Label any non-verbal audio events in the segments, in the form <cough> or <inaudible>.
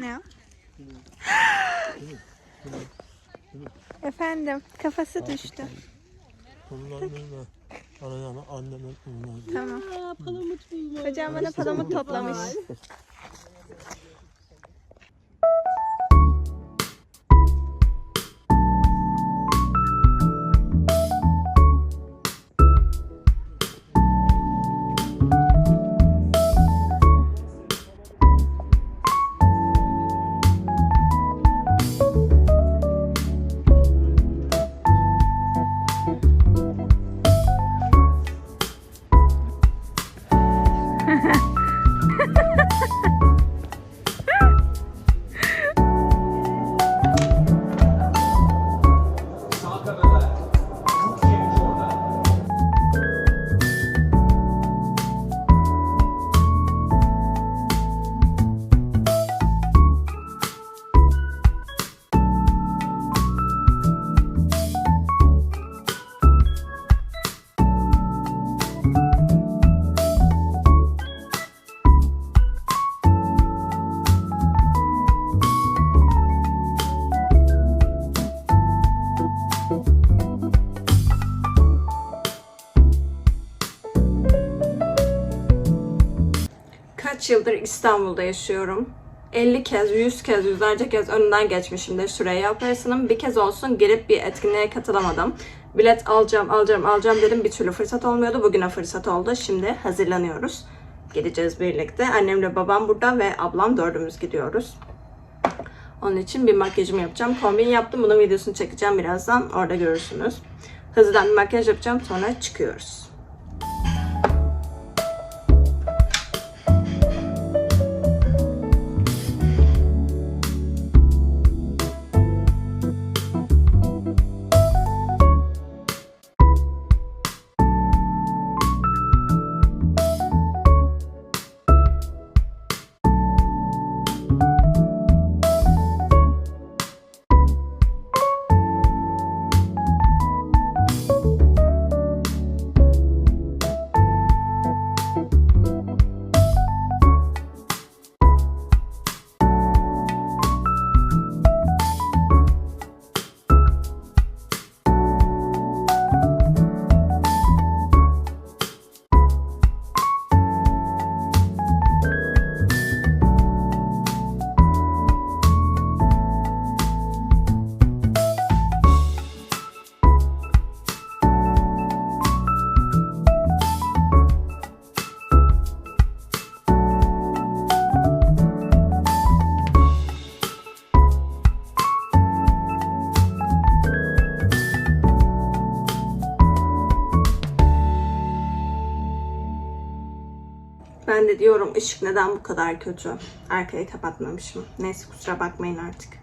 Ne o? <gasps> Efendim kafası düştü. Bunlarla arayana anneme bunlar. Tamam. Palamut Kocam bana palamut toplamış. Kaç yıldır İstanbul'da yaşıyorum. 50 kez, 100 kez, yüzlerce kez önünden geçmişimdir Süreyya Operası'nın. Bir kez olsun girip bir etkinliğe katılamadım. Bilet alacağım, alacağım, alacağım dedim. Bir türlü fırsat olmuyordu. Bugüne fırsat oldu. Şimdi hazırlanıyoruz. Gideceğiz birlikte. Annemle babam burada ve ablam dördümüz gidiyoruz. Onun için bir makyajımı yapacağım. Kombin yaptım. Bunun videosunu çekeceğim birazdan. Orada görürsünüz. Hızlıdan bir makyaj yapacağım. Sonra çıkıyoruz. Ben de diyorum ışık neden bu kadar kötü? Arkayı kapatmamışım. Neyse kusura bakmayın artık.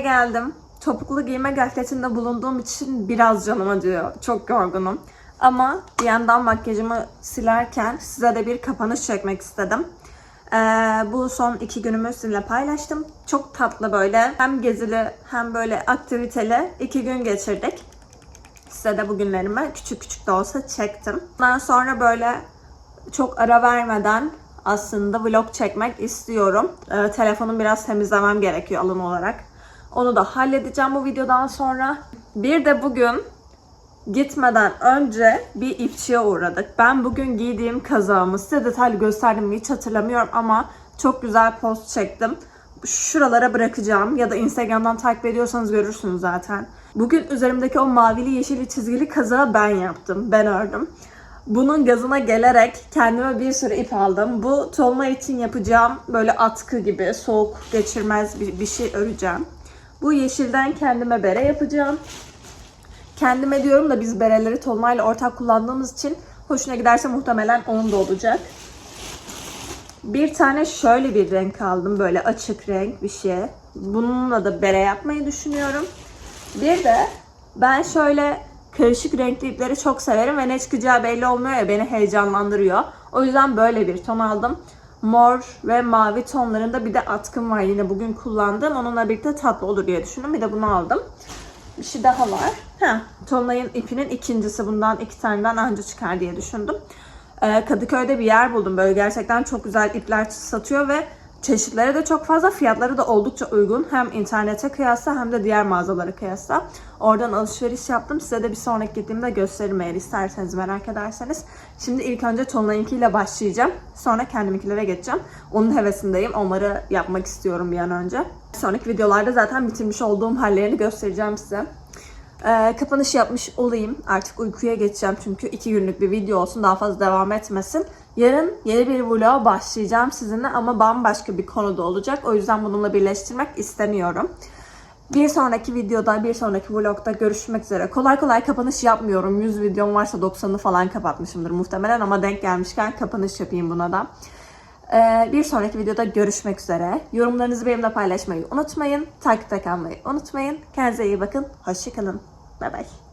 Geldim. Topuklu giyme gafletinde bulunduğum için biraz canım acıyor. Çok yorgunum. Ama bir yandan makyajımı silerken size de bir kapanış çekmek istedim. Ee, bu son iki günümü sizinle paylaştım. Çok tatlı böyle hem gezili hem böyle aktiviteli iki gün geçirdik. Size de bugünlerimi küçük küçük de olsa çektim. Ondan sonra böyle çok ara vermeden aslında vlog çekmek istiyorum. Ee, telefonumu biraz temizlemem gerekiyor alın olarak. Onu da halledeceğim bu videodan sonra. Bir de bugün gitmeden önce bir ifçiye uğradık. Ben bugün giydiğim kazağımı size detaylı gösterdim mi hiç hatırlamıyorum ama çok güzel post çektim. Şuralara bırakacağım ya da Instagram'dan takip ediyorsanız görürsünüz zaten. Bugün üzerimdeki o mavili yeşili çizgili kazağı ben yaptım. Ben ördüm. Bunun gazına gelerek kendime bir sürü ip aldım. Bu tolma için yapacağım böyle atkı gibi soğuk geçirmez bir, bir şey öreceğim. Bu yeşilden kendime bere yapacağım. Kendime diyorum da biz bereleri tolmayla ortak kullandığımız için hoşuna giderse muhtemelen onun da olacak. Bir tane şöyle bir renk aldım. Böyle açık renk bir şey. Bununla da bere yapmayı düşünüyorum. Bir de ben şöyle karışık renkli ipleri çok severim ve ne çıkacağı belli olmuyor ya beni heyecanlandırıyor. O yüzden böyle bir ton aldım. Mor ve mavi tonlarında bir de atkım var yine bugün kullandım. Onunla birlikte tatlı olur diye düşündüm. Bir de bunu aldım. Bir şey daha var. Ha, Tonlay'ın ipinin ikincisi. Bundan iki taneden anca çıkar diye düşündüm. Ee, Kadıköy'de bir yer buldum. Böyle gerçekten çok güzel ipler satıyor ve çeşitleri de çok fazla. Fiyatları da oldukça uygun. Hem internete kıyasla hem de diğer mağazalara kıyasla. Oradan alışveriş yaptım. Size de bir sonraki gittiğimde gösteririm eğer isterseniz merak ederseniz. Şimdi ilk önce Tonlay'ınkiyle başlayacağım. Sonra kendiminkilere geçeceğim. Onun hevesindeyim. Onları yapmak istiyorum bir an önce. Sonraki videolarda zaten bitirmiş olduğum hallerini göstereceğim size. Ee, kapanış yapmış olayım. Artık uykuya geçeceğim çünkü iki günlük bir video olsun daha fazla devam etmesin. Yarın yeni bir vloga başlayacağım sizinle ama bambaşka bir konuda olacak. O yüzden bununla birleştirmek istemiyorum. Bir sonraki videoda, bir sonraki vlogda görüşmek üzere. Kolay kolay kapanış yapmıyorum. 100 videom varsa 90'ını falan kapatmışımdır muhtemelen ama denk gelmişken kapanış yapayım buna da. Ee, bir sonraki videoda görüşmek üzere. Yorumlarınızı benimle paylaşmayı unutmayın. Takipte kalmayı unutmayın. Kendinize iyi bakın. Hoşçakalın. Bay bay.